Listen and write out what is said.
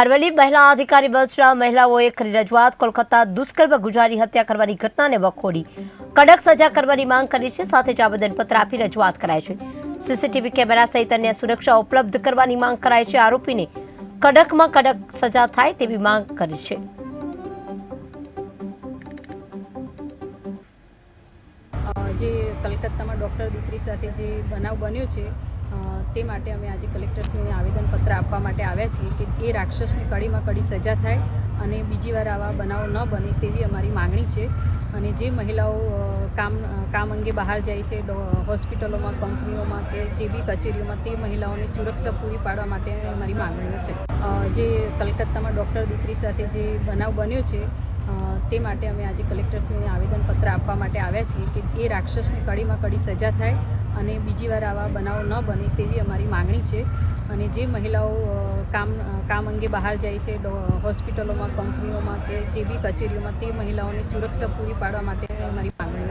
અરવલ્લી મહિલા અધિકારી બસના મહિલાઓએ કરી રજૂઆત. કોલકાતા દુષ્કર્મ ગુજારી હત્યા કરવાની ઘટનાને વખોડી. કડક સજા કરવાની માંગ કરી છે, સાથે જ આવેદનપત્ર આપી રજૂઆત કરાય છે. સીસીટીવી કેમેરા સહિત અન્ય સુરક્ષા ઉપલબ્ધ કરવાની માંગ કરાઈ છે. આરોપીને કડકમાં કડક સજા થાય તેવી માંગ કરી છે. જે કલકત્તામાં ડૉક્ટર દીકરી સાથે જે બનાવ બન્યો છે તે માટે અમે આજે કલેક્ટરશ્રીને આવેદનપત્ર આપવા માટે આવ્યા છીએ કે એ રાક્ષસની કડીમાં કડી સજા થાય અને બીજી વાર આવા બનાવો ન બને તેવી અમારી માંગણી છે. અને જે મહિલાઓ કામ કામ અંગે બહાર જાય છે હોસ્પિટલોમાં, કંપનીઓમાં કે જે બી કચેરીઓમાં, તે મહિલાઓને સુરક્ષા પૂરી પાડવા માટે અમારી માંગણીઓ છે. જે કલકત્તામાં ડૉક્ટર દીકરી સાથે જે બનાવ બન્યો છે તે માટે અમે આજે કલેક્ટરશ્રીને આવેદનપત્ર આપવા માટે આવ્યા છીએ કે એ રાક્ષસની કડીમાં કડી સજા થાય અને બીજી વાર આવા બનાવો ન બને તેવી અમારી માંગણી છે. અને જે મહિલાઓ કામ કામ અંગે બહાર જાય છે હોસ્પિટલોમાં, કંપનીઓમાં કે જે બી કચેરીઓમાં, તે મહિલાઓને સુરક્ષા પૂરી પાડવા માટે અમારી માંગણીઓ